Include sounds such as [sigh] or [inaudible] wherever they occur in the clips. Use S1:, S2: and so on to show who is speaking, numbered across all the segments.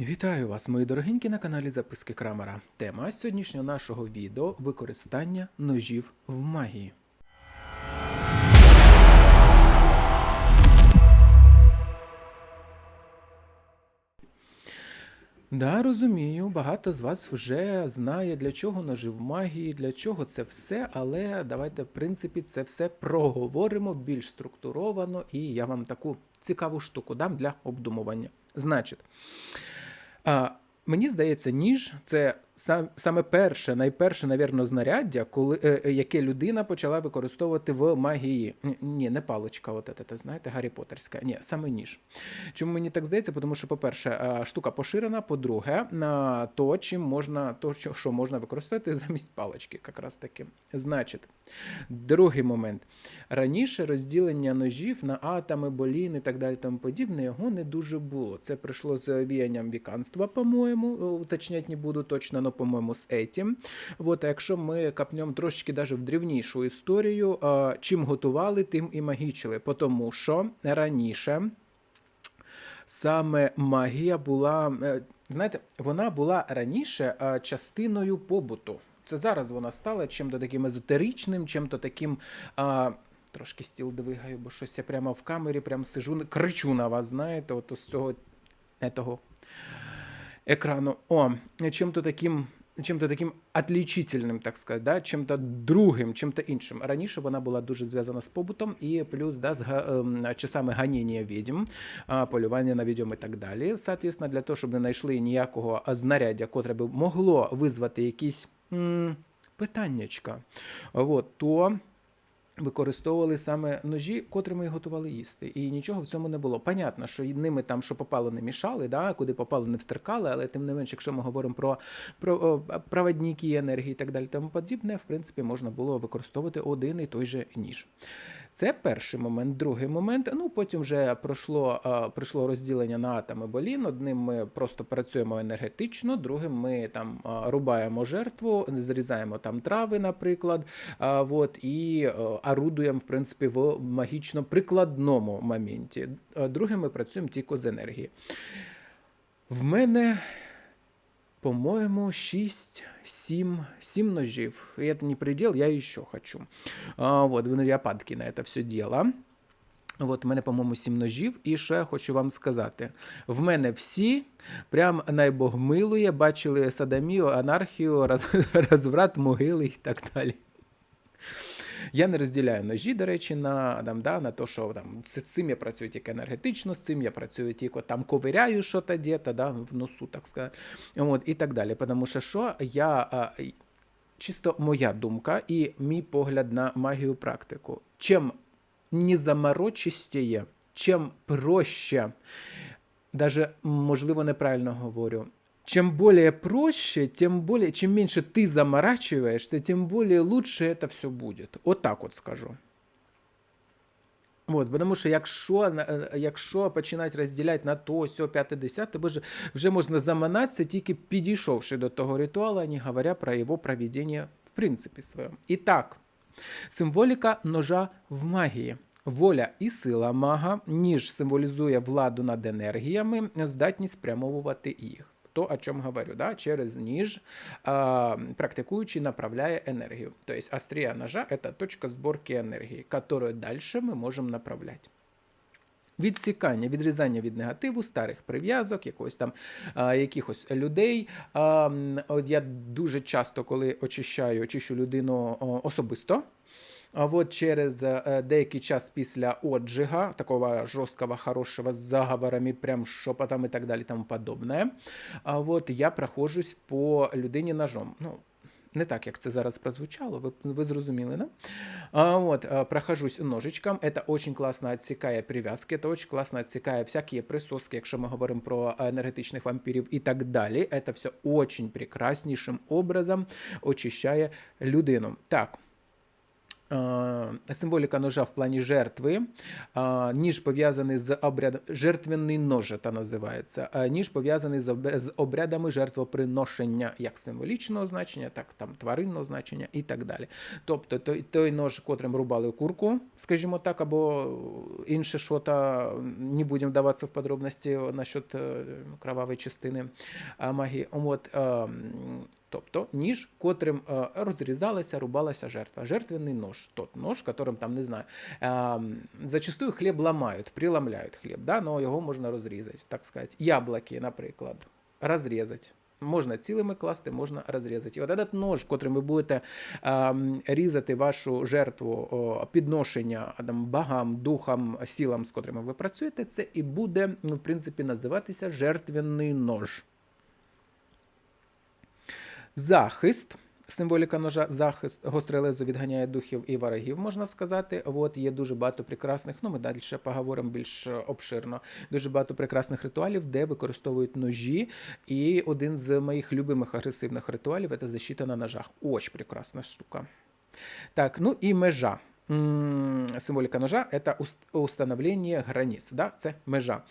S1: Вітаю вас, мої дорогенькі, на каналі Записки Крамера. Тема сьогоднішнього нашого відео використання ножів в магії. Да, розумію, багато з вас вже знає, для чого ножи в магії, для чого це все, але давайте, в принципі, це все проговоримо більш структуровано, і я вам таку цікаву штуку дам для обдумування. Значить, а, мені здається, ніж це саме перше, найперше, навірно, знаряддя, коли, е, е, яке людина почала використовувати в магії. Ні, не паличка, от це, знаєте, Гаррі Поттерська. Ні, саме ніж. Чому мені так здається? Тому що, по-перше, е, штука поширена, по-друге, на то, чим можна, то, що, можна використовувати [laughs] замість палички, якраз таки. Значить, другий момент. Раніше розділення ножів на атоми, болін і так далі тому подібне, його не дуже було. Це прийшло з віянням віканства, по-моєму, уточнять не буду точно, але, по-моєму, з етім. От, а якщо ми капнемо трошки даже в древнішу історію, чим готували, тим і магічили. Тому що раніше саме магія була, е, знаєте, вона була раніше частиною побуту. Це зараз вона стала чим-то таким езотеричним, чим-то таким. Трошки стіл двигаю, бо щось я прямо в камері, прямо сижу, кричу на вас, знаєте, от з цього етого екрану. О, чим-то таким. Чим-то таким отлічительним, так сказати, да? чим-то другим, чим-то іншим. Раніше вона була дуже зв'язана з побутом, і плюс да, з часами ганіння відьм, полювання на відьом і так далі. Соответственно, для того, щоб не знайшли ніякого знаряддя, котре би могло визвати якісь м, питаннячка, от, то використовували саме ножі, котрими готували їсти. І нічого в цьому не було. Понятно, що ними там, що попало, не мішали, да? куди попало, не встрикали, але тим не менш, якщо ми говоримо про, про проводники енергії і так далі, тому подібне, в принципі, можна було використовувати один і той же ніж. Це перший момент. Другий момент. Ну потім вже пройшло, е, прийшло розділення на атоми болін. Одним ми просто працюємо енергетично, другим ми там е, рубаємо жертву, зрізаємо там трави, наприклад. А, вот, і е, орудуємо, в принципі, в магічно прикладному моменті. А Другим ми працюємо тільки з енергії. В мене по-моему, 6, 7, 7 ножів. И это не предел, я еще хочу. А, вот, я падки на это все дело. От, у мене, по-моєму, 7 ножів. І я хочу вам сказати: в мене всі прям найбогмилує, бачили садамію, анархію, [laughs] роз, розврат, могили і так далі. Я не розділяю ножі, до речі, на там, да, на то, що там з цим я працюю тільки енергетично, з цим я працюю тільки там ковиряю що то десь, да, в носу, так сказати. От, і так далі. Тому що що я. Чисто моя думка і мій погляд на магію практику. Чим незаморочистіє, чим проще, даже, можливо, неправильно говорю, чем более проще, тем более, чем меньше ты заморачиваешься, тем более лучше это все будет. Вот так от скажу. От, тому що якщо, е, якщо починати розділяти на то, сьо, п'яте, десяте, боже, вже можна заманатися, тільки підійшовши до того ритуалу, не говоря про його проведення в принципі своєму. І так, символіка ножа в магії. Воля і сила мага, ніж символізує владу над енергіями, здатність спрямовувати їх То, о чем говорю, да, через ніж а, практикуючий направляє енергію. То есть острия ножа – это точка сборки энергии, которую дальше мы можем направлять. Відсікання, відрізання від негативу, старих прив'язок, якогось там а, якихось людей. А, м, от я дуже часто, коли очищаю, очищу людину о, особисто. А от через е, деякий час після отжига, такого жорсткого, хорошого, з заговорами, прям шепотом і так далі, тому подобне. А от я прохожусь по людині ножом. Ну, не так, як це зараз прозвучало, ви, ви зрозуміли, да? А, вот, а, прохожусь ножичком, это очень классно отсекає прив'язки, это очень классно отсекає всякі присоски, якщо ми говоримо про енергетичних вампірів і так далі. Это все очень прекраснішим образом очищає людину. Так. е, символіка ножа в плані жертви, ніж пов'язаний з обрядом, жертвенний нож це називається, ніж пов'язаний з обрядами жертвоприношення як символічного значення, так там тваринного значення і так далі. Тобто той, той нож, котрим рубали курку, скажімо так, або інше що-то, не будемо вдаватися в подробності насчет е, кровавої частини е, магії. От, е, м, тобто ніж, котрим е, розрізалася, рубалася жертва. Жертвенний нож, тот нож, которым там, не знаю, е, зачастую хліб ламають, приламляють хліб, да, но його можна розрізати, так сказати. Яблоки, наприклад, розрізати. Можна цілими класти, можна розрізати. І от этот нож, котрим ви будете ем, різати вашу жертву о, підношення там, богам, духам, сілам, з котрими ви працюєте, це і буде, ну, в принципі, називатися жертвенний нож. Захист. Символіка ножа захист гостре лезо відганяє духів і ворогів, можна сказати. От є дуже багато прекрасних. Ну, ми далі поговоримо більш е, обширно. Дуже багато прекрасних ритуалів, де використовують ножі. І один з моїх любимих агресивних ритуалів це защита на ножах. Очень прекрасна штука. Так, ну і межа. Символіка ножа це установлення границь. Да? Це межа.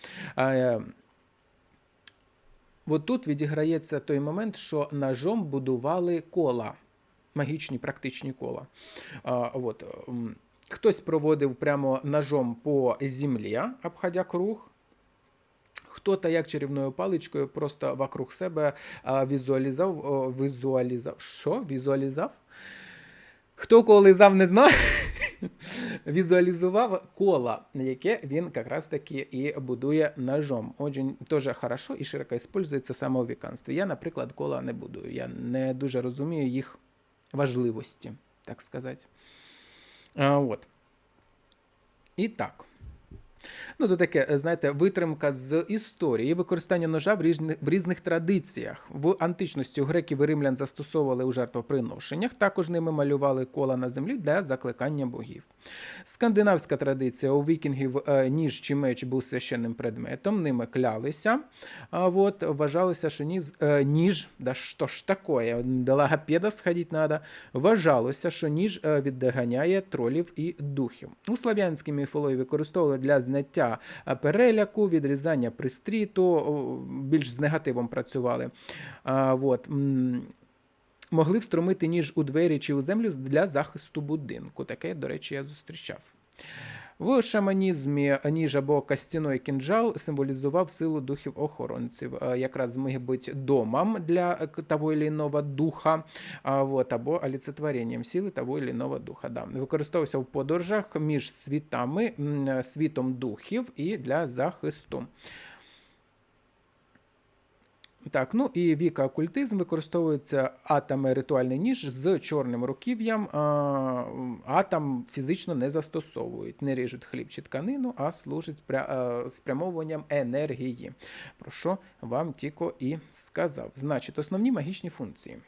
S1: От тут відіграється той момент, що ножом будували кола, магічні практичні кола. А, от, хтось проводив прямо ножом по землі, обходя круг. Хто-то як чарівною паличкою просто вокруг себе візуалізав, візуалізав. Що? Візуалізав? Хто кого лизав, не знаю. Візуалізував коло, яке він якраз таки і будує ножом. Очень теж хорошо і широко використовується саме у віканстві. Я, наприклад, кола не будую. Я не дуже розумію їх важливості, так сказати. А, от. І так. Ну, то таке, е, знаєте, витримка з історії, використання ножа в різних, в різних традиціях. В античності греків і римлян застосовували у жертвоприношеннях, також ними малювали кола на землі для закликання богів. Скандинавська традиція у вікінгів е, ніж чи меч був священним предметом, ними клялися. А от вважалося, що ніж, е, ніж да що ж таке, до логопеда сходити треба, вважалося, що ніж відганяє тролів і духів. У слав'янській міфології використовували для зняття е, переляку, відрізання пристріту, більш з негативом працювали. А, от. Могли встромити ніж у двері чи у землю для захисту будинку. Таке, до речі, я зустрічав. В шаманізмі ніж або костяной кінжал символізував силу духів охоронців, е, якраз міг бути домом для е, того чи іного духа, вот, або олицетворенням сили того чи іного духа. Да. Використовувався в подорожах між світами, е, світом духів і для захисту. Так, ну і віка окультизм використовується атами ритуальний ніж з чорним руків'ям. Атом фізично не застосовують, не ріжуть хліб чи тканину, а служить спря- спрямовуванням енергії. Про що вам тіко і сказав. Значить, основні магічні функції.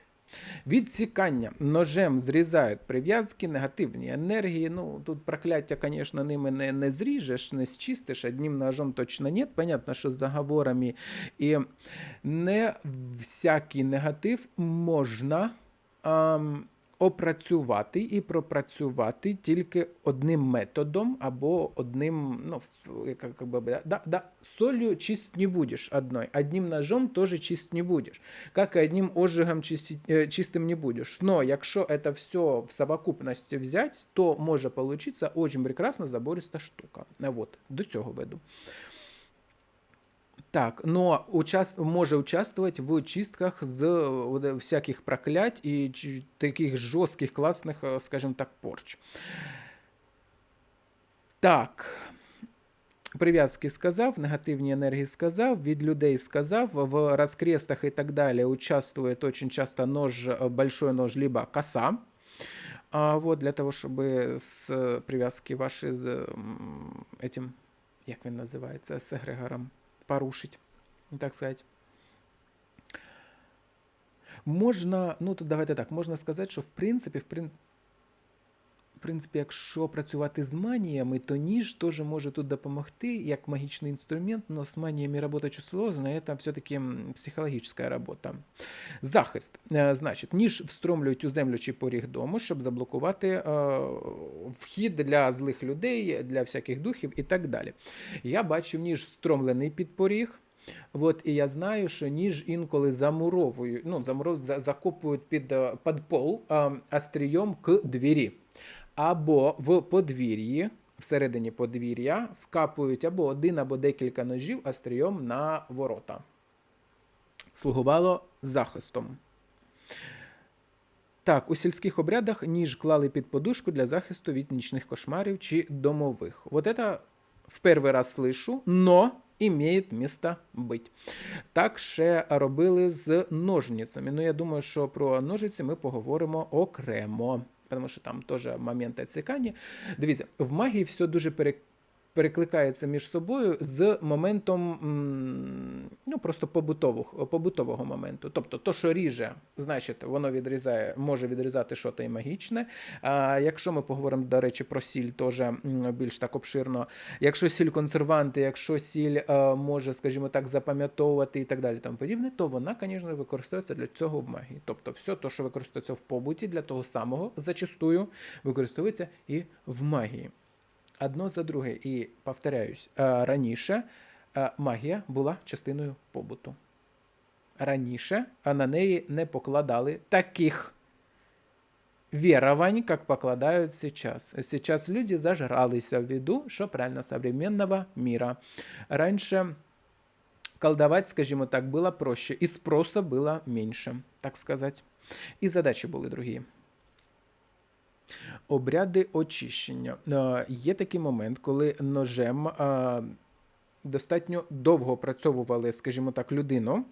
S1: Відсікання ножем зрізають прив'язки, негативні енергії. Ну тут прокляття, звісно, ними не, не зріжеш, не зчистиш. Одним ножом точно ні. Понятно, що з заговорами. І не всякий негатив можна ам, опрацювати і пропрацювати тільки одним методом або одним, ну, в- як, як бы, да, да, да, солью чист не будешь одной, одним ножом тоже чист не будешь, как и одним ожигом чистить, э, чистым не будешь. Но якщо это все в совокупності взять, то може получиться очень прекрасна забориста штука. Е, Вот, до цього веду. Так, но учас... може участвовать в чистках з е, всяких проклять і таких жорстких, класних, е, скажімо так, порч. Так. Прив'язки сказав, негативні енергії сказав, від людей сказав, в розкрестах і так далі участвує очень часто нож, е, большой нож, либо коса. А вот для того, щоб з е, прив'язки ваші з этим, як він називається, з егрегором порушить, так сказать. Можна, ну тут давайте так, можна сказати, що в принципі, в, прин... В принципі, якщо працювати з маніями, то ніж теж може тут допомогти як магічний інструмент, але з маніями робота сложно, це все-таки психологічна робота. Захист. Е, Значить, ніж встромлюють у землю чи поріг дому, щоб заблокувати е, вхід для злих людей, для всяких духів і так далі. Я бачив ніж встромлений під поріг. От, і я знаю, що ніж інколи замуровують, ну, замуров, за- закопують під, е, під пол е, острієм к двері. Або в подвір'ї, всередині подвір'я, вкапують або один, або декілька ножів острієм на ворота. Слугувало захистом. Так, у сільських обрядах ніж клали під подушку для захисту від нічних кошмарів чи домових. Вот это в перший раз слышу, но имеет місто бить. Так ще робили з ножницями. Ну, я думаю, що про ножиці ми поговоримо окремо, тому що там теж моменти цікаві. Дивіться, в магії все дуже пере- перекликається між собою з моментом ну, просто побутового, побутового моменту. Тобто, то, що ріже, значить, воно відрізає, може відрізати щось і магічне. А якщо ми поговоримо, до речі, про сіль, теж більш так обширно. Якщо сіль консерванти, якщо сіль е, може, скажімо так, запам'ятовувати і так далі, тому подібне, то вона, звісно, використовується для цього в магії. Тобто, все те, що використовується в побуті, для того самого зачастую використовується і в магії. Одно за друге. І повторяюсь, е, раніше е, магія була частиною побуту. Раніше на неї не покладали таких верований, как покладают сейчас. Сейчас люди зажрались в виду, что правильно, современного мира. Раньше колдовать, скажімо так, было проще, і спроса было меньше, так сказать. І задачі були другі. Обряди очищення. Е, Є такий момент, коли ножем е, достатньо довго опрацьовували, скажімо так, людину,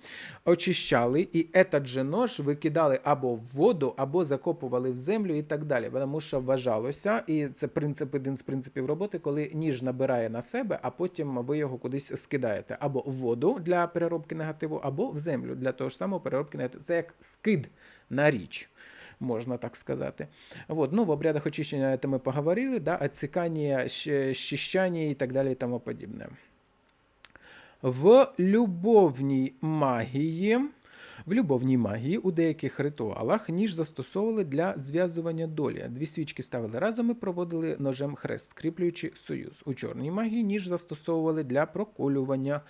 S1: очищали, і этот же нож викидали або в воду, або закопували в землю і так далі. Тому що вважалося, і це принцип один з принципів роботи, коли ніж набирає на себе, а потім ви його кудись скидаєте або в воду для переробки негативу, або в землю для того ж самого переробки негативу. Це як скид на річ. Можна так сказати. Вот. Ну, в обрядах очищення это ми поговорили, да, отсекание, щищання і так далі і тому подібне. В любовній магії, в любовній магії у деяких ритуалах ніж застосовували для зв'язування долі. Дві свічки ставили разом і проводили ножем хрест, скріплюючи союз. У чорній магії ніж застосовували для проколювання,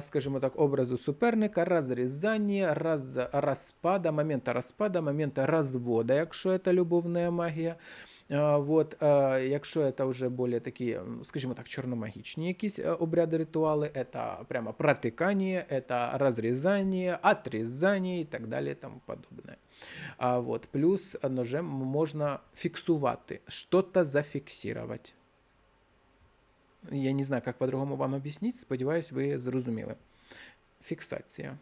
S1: скажімо так, образу суперника, розрізання, роз, розпада, момента розпада, момента розвода, якщо це любовна магія. А, Вот, а, якщо це вже більш такі, м, скажімо так, чорномагічні якісь е, обряди, ритуали, це прямо протикання, це розрізання, отрізання і так далі і тому подобне. А вот, плюс ножем можна фіксувати, що-то зафіксувати. Я не знаю, як по-другому вам об'яснити, сподіваюсь, ви зрозуміли. Фіксація.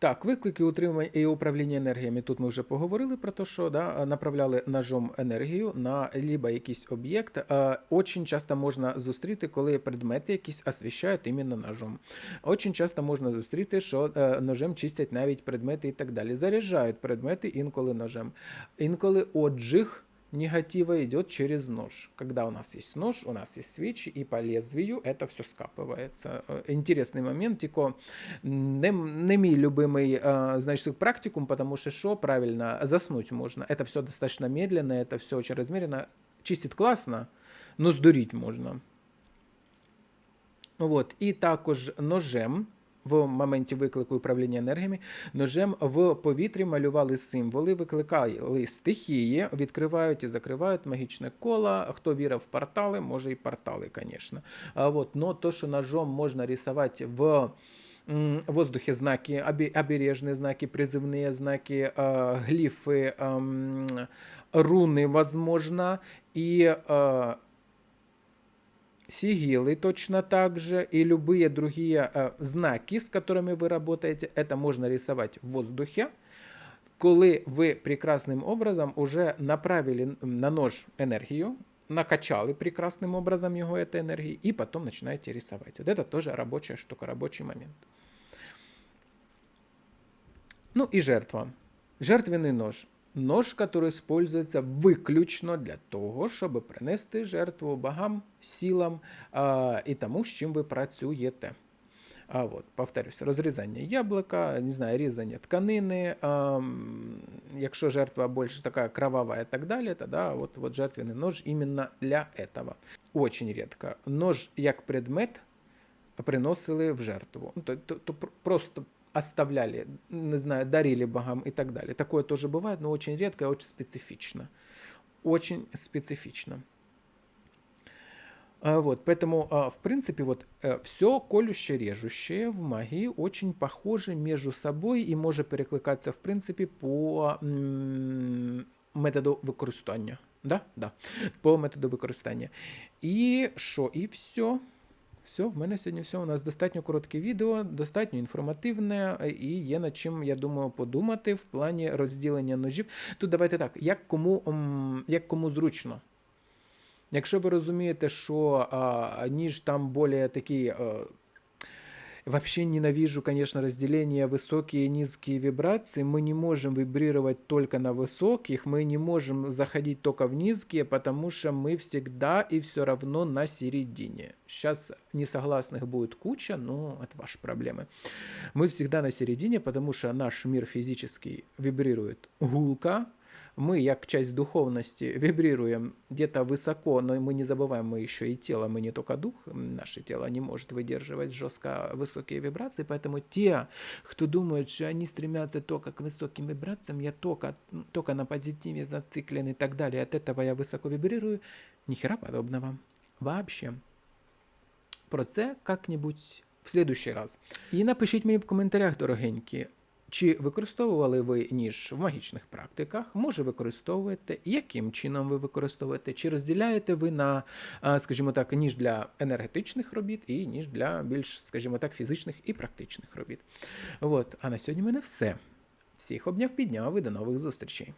S1: Так, виклики утримання і управління енергіями. Тут ми вже поговорили про те, що да, направляли ножом енергію на либо якийсь об'єкт. Е, Очень часто можна зустріти, коли предмети якісь освіщають іменно ножом. Очень часто можна зустріти, що е, ножем чистять навіть предмети і так далі. Заряджають предмети інколи ножем. Інколи отжиг негатива идет через нож. Когда у нас есть нож, у нас есть свечи, и по лезвию это все скапывается. Э, Интересный момент, тільки не, не мій любимий э, значит, практикум, потому что что, правильно, заснуть можно. Это все достаточно медленно, это все очень размеренно. Чистит классно, но сдурить можно. Вот. І також ножем в моменті виклику управління енергіями ножем в повітрі малювали символи, викликали стихії, відкривають і закривають магічне коло. Хто вірив в портали, може і портали, звісно. А вот, но то, що ножом можна рисувати в м, воздухе знаки, обе- обережные знаки, призывные знаки, э, глифы, эм, руны, возможно, и э, сигилы точно так же, и любые другие э, знаки, с которыми вы работаете, это можно рисовать в воздухе, коли ви прекрасним образом уже направили на нож энергию, накачали прекрасным образом его этой энергии, и потом начинаете рисовать. Вот это тоже рабочая штука, рабочий момент. Ну и жертва. Жертвенний нож. Нож, який использується виключно для того, щоб принести жертву богам, силам а, і тому, з чим ви працюєте. А от, повторюсь, розрізання яблука, не знаю, різання тканини. А, якщо жертва більш така кровава і так далі, тоді от, от жертвенний нож іменно для этого. Очень рідко. Нож як предмет приносили в жертву. Ну, То, то, то просто оставляли, не знаю, дарили богам и так далее. Такое тоже бывает, но очень редко и очень специфично. Очень специфично. А, Вот, поэтому, а, в принципе, вот все колюще-режущее в магии очень похоже между собой и може перекликатися, в принципі, по м, методу використання. Да? Да. По методу використання. І що? І все. Все, в мене сьогодні все. У нас достатньо коротке відео, достатньо інформативне, е, і є над чим, я думаю, подумати в плані розділення ножів. Тут давайте так, як кому, як кому зручно. Якщо ви розумієте, що а, ніж там більш такий. А, Вообще ненавижу, конечно, разделение высокие и низкие вибрации. Мы не можем вибрировать только на высоких, мы не можем заходить только в низкие, потому что мы всегда и все равно на середине. Сейчас несогласных будет куча, но это ваши проблемы. Мы всегда на середине, потому что наш мир физический вибрирует гулко, мы, як часть духовности, вибрируем где-то высоко, но мы не забываем, мы еще и тело, мы не только дух, м, наше тело не может выдерживать жестко высокие вибрации, поэтому те, кто думает, что они стремятся только к высоким вибрациям, я только, только на позитиве зациклен и так далее, от этого я высоко вибрирую, ни хера подобного. Вообще. Про це як-небудь в следующий раз. І напишіть мені в коментарях, дорогенькі, Чи використовували ви ніж в магічних практиках? Може, використовуєте? Яким чином ви використовуєте? Чи розділяєте ви на, скажімо так, ніж для енергетичних робіт і ніж для більш, скажімо так, фізичних і практичних робіт? От. А на сьогодні в мене все. Всіх обняв, підняв і до нових зустрічей.